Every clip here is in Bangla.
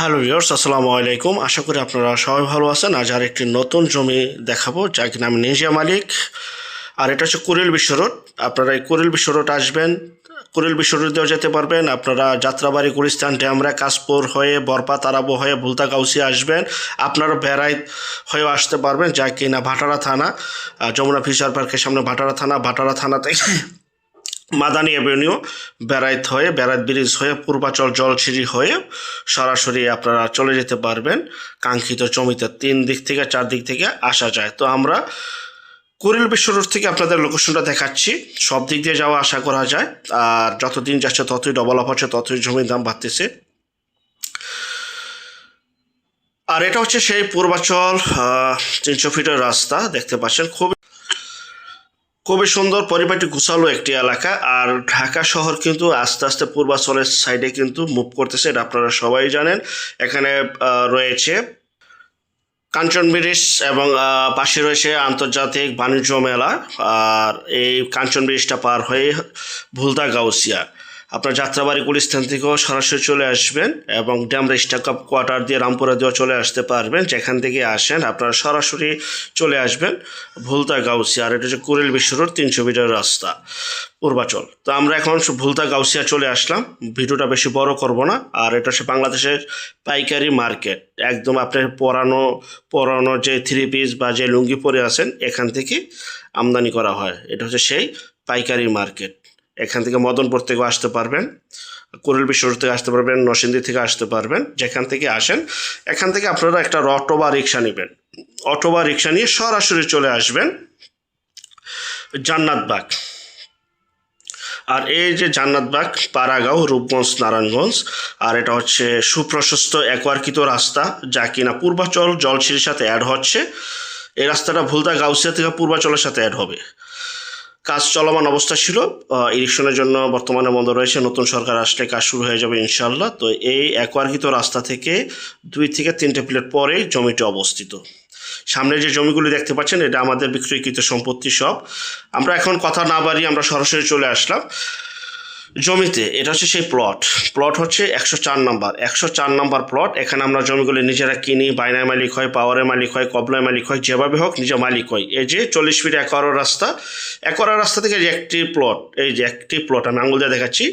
হ্যালো ভিউয়ার্স, আসসালামু আলাইকুম। আশা করি আপনারা সবাই ভালো আছেন। আজ আর একটি নতুন জমি দেখাবো যা কিনা আমি নিজে মালিক। আর এটা হচ্ছে কুড়িল বিশ্ব রোড। আপনারা এই কুড়িল বিশ্ব রোড আসবেন কুড়িল বিশ্ব রোড দিয়েও যেতে পারবেন। আপনারা যাত্রাবাড়ি গুলিস্তান, ড্যামরা, কাশপুর হয়ে বরপা, তারাবো হয়ে ভুলতা গাউসিয়া আসবেন। আপনারা বেড়াই হয়েও আসতে পারবেন যা কিনা ভাটারা থানা যমুনা ফিশার পার্কের সামনে ভাটারা থানা ভাটারা থানা থেকে মাদানী অ্যাভিনিউ বেড়াইত হয়ে বেড়াইত ব্রিজ হয়ে, পূর্বাচল জলছিরি হয়ে সরাসরি আপনারা চলে যেতে পারবেন। কাঙ্ক্ষিত জমিতে তিন দিক থেকে, চার দিক থেকে আসা যায়। তো আমরা কুড়িল বিশ্ব রোড থেকে আপনাদের লোকেশনটা দেখাচ্ছি। সব দিক দিয়ে যাওয়া আশা করা যায়। আর যত দিন যাচ্ছে, ততই ডবল হচ্ছে, ততই জমির দাম বাড়তেছে। আর এটা হচ্ছে সেই পূর্বাচল তিনশো ফিটের রাস্তা, দেখতে পাচ্ছেন। খুব খুবই সুন্দর পরিপাটি গুছালো একটি এলাকা। আর ঢাকা শহর কিন্তু আস্তে আস্তে পূর্বাচলের সাইডে কিন্তু মুভ করতেছে, এটা আপনারা সবাই জানেন। এখানে রয়েছে কাঞ্চন ব্রিজ এবং পাশে রয়েছে আন্তর্জাতিক বাণিজ্য মেলা। আর এই কাঞ্চন ব্রিজটা পার হয়ে ভুলতা গাউসিয়া। আপনার যাত্রাবাড়ি গুলিস্তান থেকেও সরাসরি চলে আসবেন এবং ড্যামরা স্টাক কোয়ার্টার দিয়ে রামপুরা দিয়েও চলে আসতে পারবেন। যেখান থেকে আসেন আপনারা সরাসরি চলে আসবেন ভুলতা গাউসিয়া আর এটা হচ্ছে কুড়িল বিশ্ব রোড, তিনশো মিটার রাস্তা, পূর্বাচল। তো আমরা এখন ভুলতা গাউসিয়া চলে আসলাম। ভিডিওটা বেশি বড় করব না। আর এটা হচ্ছে বাংলাদেশের পাইকারি মার্কেট। একদম আপনার পরানো পরানো যে থ্রি পিস বা যে লুঙ্গি পরে আছেন, এখান থেকে আমদানি করা হয়। এটা হচ্ছে সেই পাইকারি মার্কেট। এখান থেকে মদনপুর থেকেও আসতে পারবেন, কুড়িল বিশ্বর থেকে আসতে পারবেন, নরসিংদী থেকে আসতে পারবেন, যেখান থেকে আসেন, এখান থেকে আপনারা একটা অটো বা রিক্সা নেবেন। অটো বা রিক্সা নিয়ে সরাসরি চলে আসবেন জান্নাতবাগ আর এই যে জান্নাতবাগ পাড়াগাঁও, রূপগঞ্জ, নারায়ণগঞ্জ, আর এটা হচ্ছে সুপ্রশস্ত একোয়ার্কিত রাস্তা, যা কিনা পূর্বাচল জলছিরির সাথে অ্যাড হচ্ছে। এই রাস্তাটা ভুলতা গাউসিয়া থেকে পূর্বাচলের সাথে অ্যাড হবে। কাজ চলমান অবস্থা ছিল। ইলেকশনের জন্য বর্তমানে বন্ধ রয়েছে। নতুন সরকার আসলে কাজ শুরু হয়ে যাবে ইনশাল্লাহ তো এই একোয়ার্কিত রাস্তা থেকে দুই থেকে তিনটে প্লেট পরে জমিটি অবস্থিত। সামনে যে জমিগুলি দেখতে পাচ্ছেন, এটা আমাদের বিক্রয়কৃত সম্পত্তি সব। আমরা এখন কথা না বাড়িয়ে আমরা সরাসরি চলে আসলাম। জমিতে, এটা হচ্ছে সেই প্লট প্লট হচ্ছে একশো চার নম্বর। একশো চার নম্বর প্লট এখানে আমরা জমিগুলি নিজেরা কিনি বাইনায় মালিক হয় পাওয়ারের মালিক হয়, কবলায় মালিক হয়, যেভাবে হোক নিজে মালিক হয়। এই যে চল্লিশ ফিট একর রাস্তা একর রাস্তা থেকে যে একটি প্লট এই যে একটি প্লট আমি আঙুল দিয়ে দেখাচ্ছি।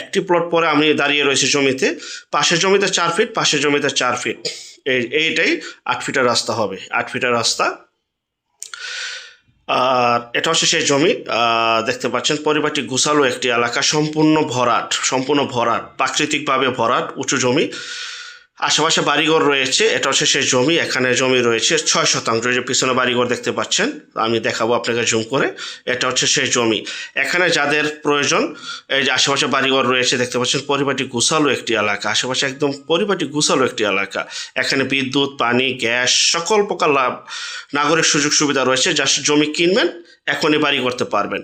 একটি প্লট পরে আমি দাঁড়িয়ে রয়েছি জমিতে, পাশের জমিতে চার ফিট পাশের জমিতে চার ফিট এই, এইটাই আট ফিটের রাস্তা হবে। আট ফিটের রাস্তা আর এটা হচ্ছে সেই জমি দেখতে পাচ্ছেন, পরিবারটি গুছালো একটি এলাকা, সম্পূর্ণ ভরাট সম্পূর্ণ ভরাট, প্রাকৃতিকভাবে ভরাট, উঁচু জমি। আশেপাশে বাড়িঘর রয়েছে, এটা হচ্ছে সেই জমি, এখানে জমি রয়েছে, ছয় শতাংশ যে পিছনে বাড়িঘর দেখতে পাচ্ছেন, আমি দেখাবো আপনাকে জুম করে, এটা হচ্ছে সেই জমি। এখানে যাদের প্রয়োজন, এই যে আশেপাশে বাড়িঘর রয়েছে, দেখতে পাচ্ছেন পরিবারটি গুছালো একটি এলাকা, আশেপাশে একদম পরিবারটি গুছালো একটি এলাকা। এখানে বিদ্যুৎ, পানি, গ্যাস, সকল প্রকার লাভ, নাগরিক সুযোগ সুবিধা রয়েছে যার জমি কিনবেন এখনই বাড়ি করতে পারবেন।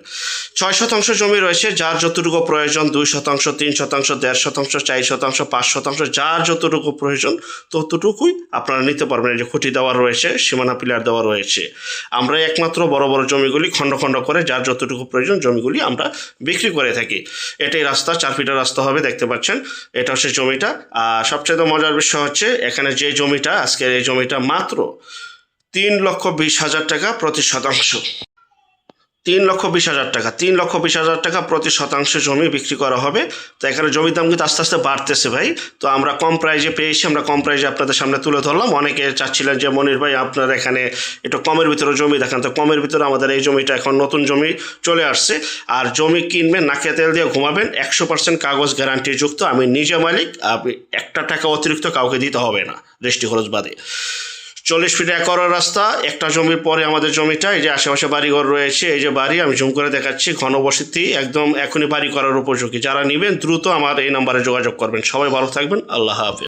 ছয় শতাংশ জমি রয়েছে, যার যতটুকু প্রয়োজন দুই শতাংশ, তিন শতাংশ, দেড় শতাংশ, চার শতাংশ, পাঁচ শতাংশ, যার যতটুকু প্রয়োজন ততটুকুই আপনারা নিতে পারবেন। এই যে খুঁটি দেওয়া রয়েছে, সীমানা পিলার দেওয়া রয়েছে। আমরা একমাত্র বড় বড় জমিগুলি খণ্ড খণ্ড করে যার যতটুকু প্রয়োজন জমিগুলি আমরা বিক্রি করে থাকি। এটাই রাস্তা, চার ফিটের রাস্তা হবে, দেখতে পাচ্ছেন। এটা হচ্ছে জমিটা। আর সবচেয়ে মজার বিষয় হচ্ছে, এখানে যে জমিটা, আজকের এই জমিটা মাত্র তিন লক্ষ বিশ হাজার টাকা প্রতি শতাংশ। তিন লক্ষ বিশ হাজার টাকা। তিন লক্ষ বিশ হাজার টাকা প্রতি শতাংশ জমি বিক্রি করা হবে। তো এখানে জমির দাম কিন্তু আস্তে আস্তে বাড়তেছে ভাই। তো আমরা কম প্রাইজে পেয়েছি, আমরা কম প্রাইজে আপনাদের সামনে তুলে ধরলাম। অনেকে চাচ্ছিলেন যে, মনির ভাই, আপনার এখানে একটু কমের ভিতরে জমি দেখান। তো কমের ভিতরে আমাদের এই জমিটা এখন নতুন জমি চলে আসছে। আর জমি কিনবেন, নাকে তেল দিয়ে ঘুমাবেন, একশো পার্সেন্ট কাগজ গ্যারান্টিযুক্ত। আমি নিজে মালিক আপনি একটা টাকা অতিরিক্ত কাউকে দিতে হবে না দৃষ্টি খরচ বাদে। চল্লিশ ফিট একর রাস্তা, একটা জমির পরে আমাদের জমিটা, এই যে আশেপাশে বাড়িঘর রয়েছে, এই যে বাড়ি, আমি জুম করে দেখাচ্ছি ঘনবসতি একদম এখনই বাড়ি করার উপযোগী। যারা নেবেন, দ্রুত আমার এই নাম্বারে যোগাযোগ করবেন। সবাই ভালো থাকবেন, আল্লাহ হাফেজ।